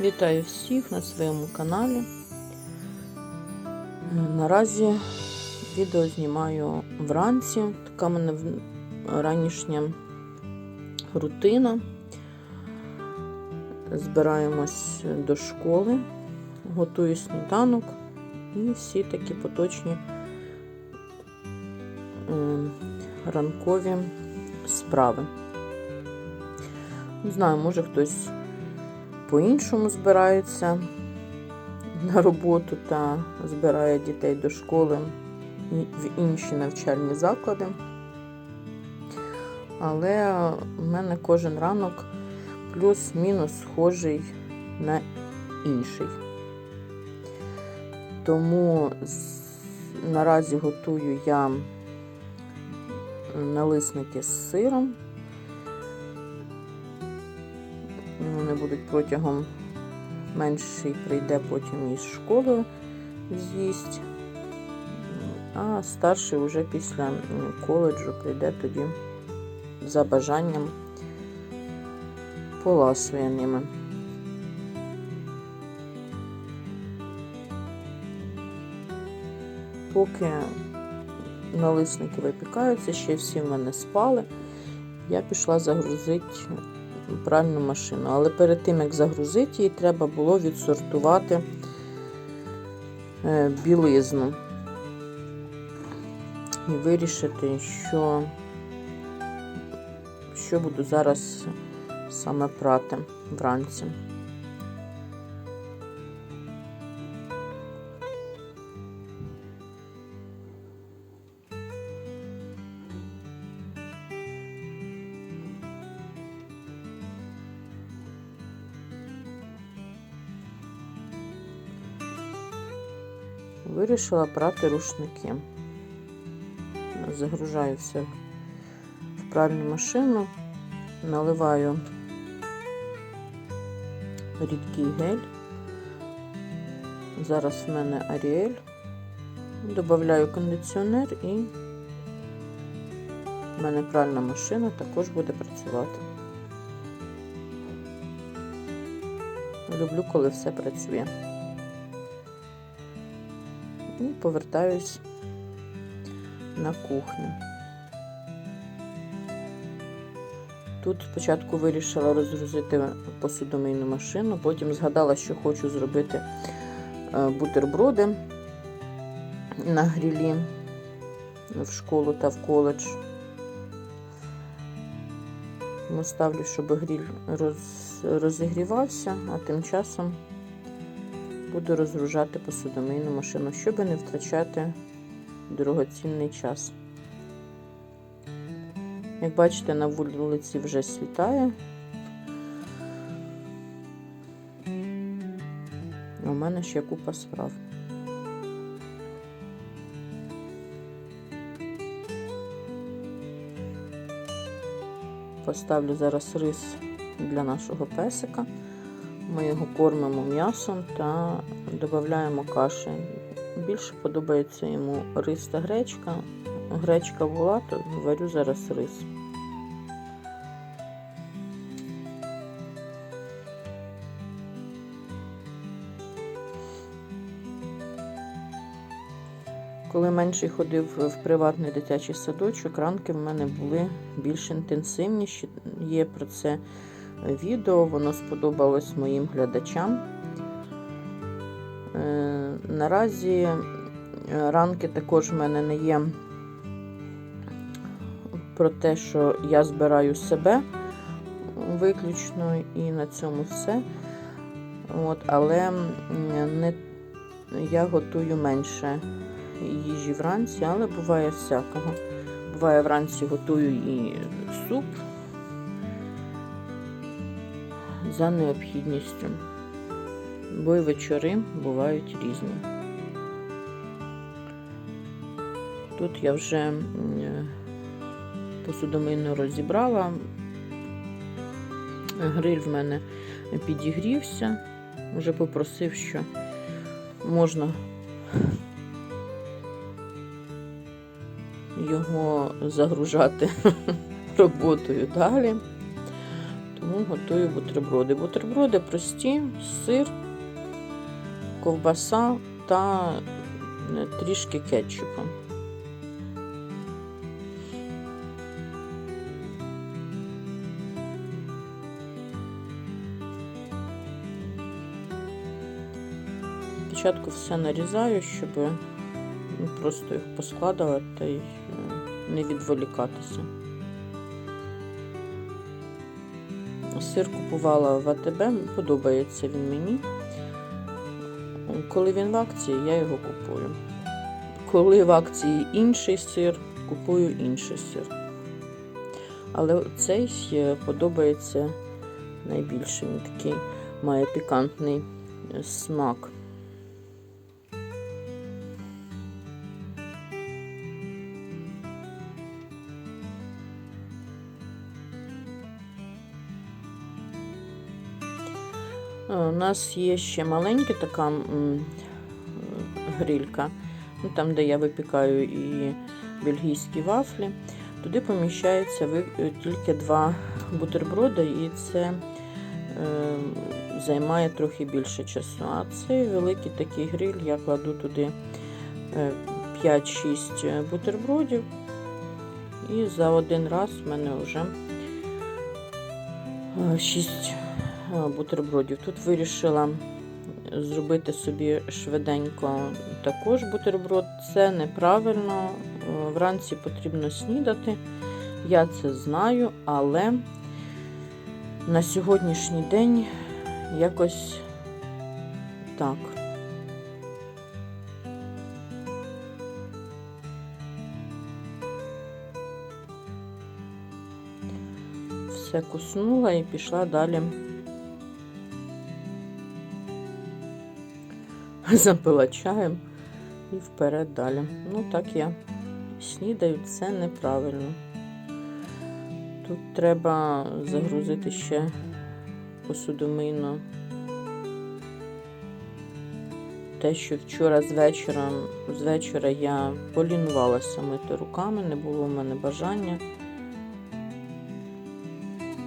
Вітаю всіх на своєму каналі. Наразі відео знімаю вранці. Така в мене ранішня рутина. Збираємось до школи, готую сніданок і всі такі поточні ранкові справи. Не знаю, може хтось по-іншому збирається на роботу та збирає дітей до школи в інші навчальні заклади. Але в мене кожен ранок плюс-мінус схожий на інший. Тому наразі готую я налисники з сиром. Будуть протягом менший прийде потім із школи з'їсть, а старший вже після коледжу прийде тоді за бажанням поласує ними. Поки налисники випікаються, ще всі в мене спали, я пішла загрузити пральну машину. Але перед тим, як загрузити її, треба було відсортувати е, білизну і вирішити, що, що буду зараз саме прати вранці. Вирішила прати рушники. Загружаю все в пральну машину, наливаю рідкий гель. Зараз в мене Аріель. Додаю кондиціонер і в мене пральна машина також буде працювати. Люблю, коли все працює. І повертаюсь на кухню. Тут спочатку вирішила розгрузити посудомийну машину, потім згадала, що хочу зробити е, бутерброди на грілі в школу та в коледж. Ставлю, щоб гріль роз, розігрівався, а тим часом буду розгружати посудомийну машину, щоб не втрачати дорогоцінний час. Як бачите, на вулиці вже світає. У мене ще купа справ. Поставлю зараз рис для нашого песика. Ми його кормимо м'ясом та додаємо каші. Більше подобається йому рис та гречка. Гречка була, то варю зараз рис. Коли менший ходив в приватний дитячий садочок, ранки в мене були більш інтенсивніші. Є про це відео, воно сподобалось моїм глядачам. Е, Наразі е, ранки також в мене не є про те, що я збираю себе виключно і на цьому все. От, але не, я готую менше їжі вранці, але буває всякого. Буває вранці готую і суп за необхідністю, бо й вечори бувають різні. Тут я вже м, посудомийну розібрала, гриль в мене підігрівся, вже попросив, що можна його загружати роботою далі. Готую бутерброди. Бутерброди прості, сир, ковбаса та е, трішки кетчупу. Спочатку все нарізаю, щоб ну, просто їх поскладала та й е, не відволікатися. Сир купувала в АТБ, подобається він мені. Коли він в акції, я його купую. Коли в акції інший сир, купую інший сир. Але цей подобається найбільше. Він такий має пікантний е, смак. У нас є ще маленька така грилька, ну, там, де я випікаю і бельгійські вафлі. Туди поміщається е, тільки два бутерброди, і це е, займає трохи більше часу. А цей великий такий гриль я кладу туди е, 5-6 бутербродів. І за один раз в мене вже 6 бутербродів. Тут вирішила зробити собі швиденько також бутерброд. Це неправильно. Е, Вранці потрібно снідати. Я це знаю, але на сьогоднішній день якось так. Все куснула і пішла далі. Запила чаєм і вперед далі. Ну, так я снідаю, це неправильно. Тут треба загрузити ще посудомийно. Те, що вчора з вечора, з вечора я полінувалася мити руками, не було в мене бажання.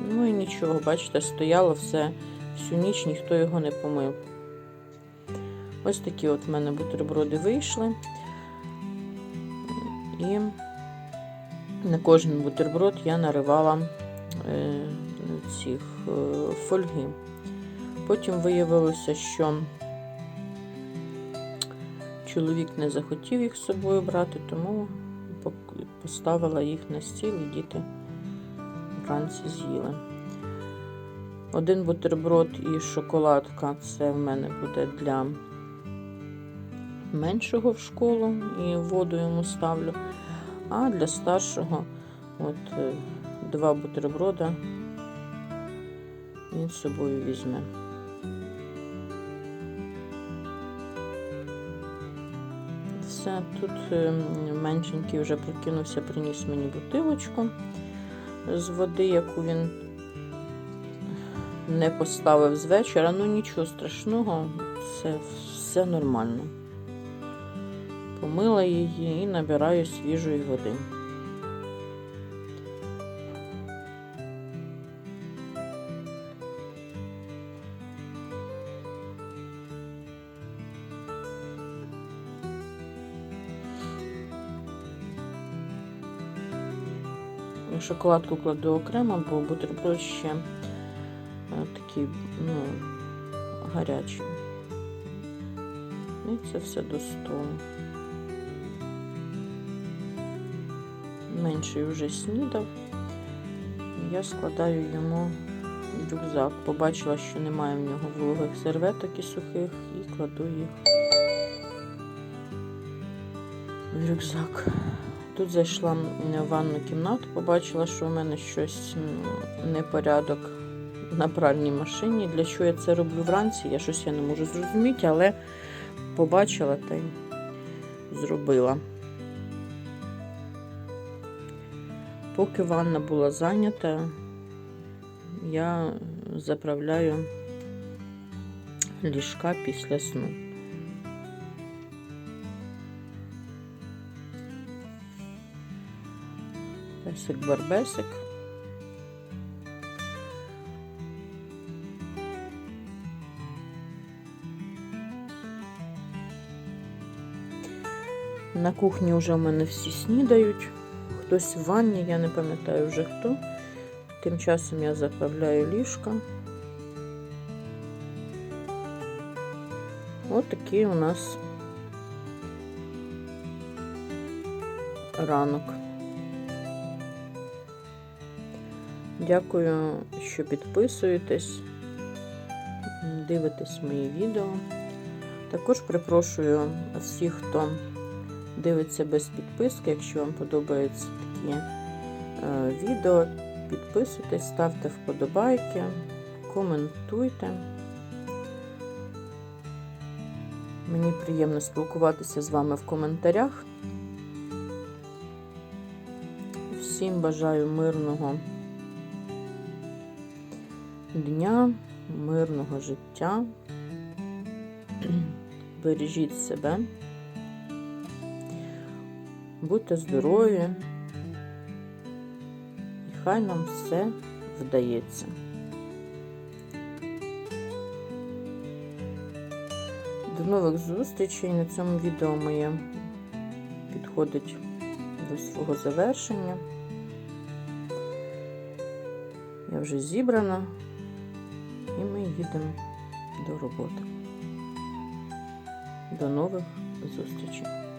Ну і нічого, бачите, стояло все всю ніч, ніхто його не помив. Ось такі от в мене бутерброди вийшли. І на кожен бутерброд я наривала е, цих е, фольги. Потім виявилося, що чоловік не захотів їх з собою брати, тому поставила їх на стіл і діти вранці з'їли. Один бутерброд і шоколадка це в мене буде для меншого в школу і воду йому ставлю. А для старшого от е, два бутерброда він з собою візьме. Все, тут е, меншенький вже прокинувся, приніс мені бутилочку з води, яку він не поставив з вечора. Ну нічого страшного, це все нормально. Помила її і набираю свіжої води. Шоколадку кладу окремо, бо бутерброд ще е, такий, ну, гарячий. І це все до столу. Менший вже снідав. Я складаю йому рюкзак. Побачила, що немає в нього вологих серветок і сухих, і кладу їх в рюкзак. Тут зайшла в ванну кімнату, побачила, що у мене щось непорядок на пральній машині. Для чого я це роблю вранці? Я щось я не можу зрозуміти, але побачила та й зробила. Поки ванна була зайнята, я заправляю ліжка після сну. Песик барбесик. На кухні вже в мене всі снідають. Хтось в ванні, я не пам'ятаю вже хто. Тим часом я заправляю ліжко. Ось такий у нас ранок. Дякую, що підписуєтесь, дивитесь мої відео. Також припрошую всіх, хто дивиться без підписки, якщо вам подобаються такі е, відео, підписуйтесь, ставте вподобайки, коментуйте. Мені приємно спілкуватися з вами в коментарях. Всім бажаю мирного дня, мирного життя. Бережіть себе, будьте здорові, і хай нам все вдається. До нових зустрічей. На цьому відео моє підходить до свого завершення. Я вже зібрана і ми їдемо до роботи. До нових зустрічей!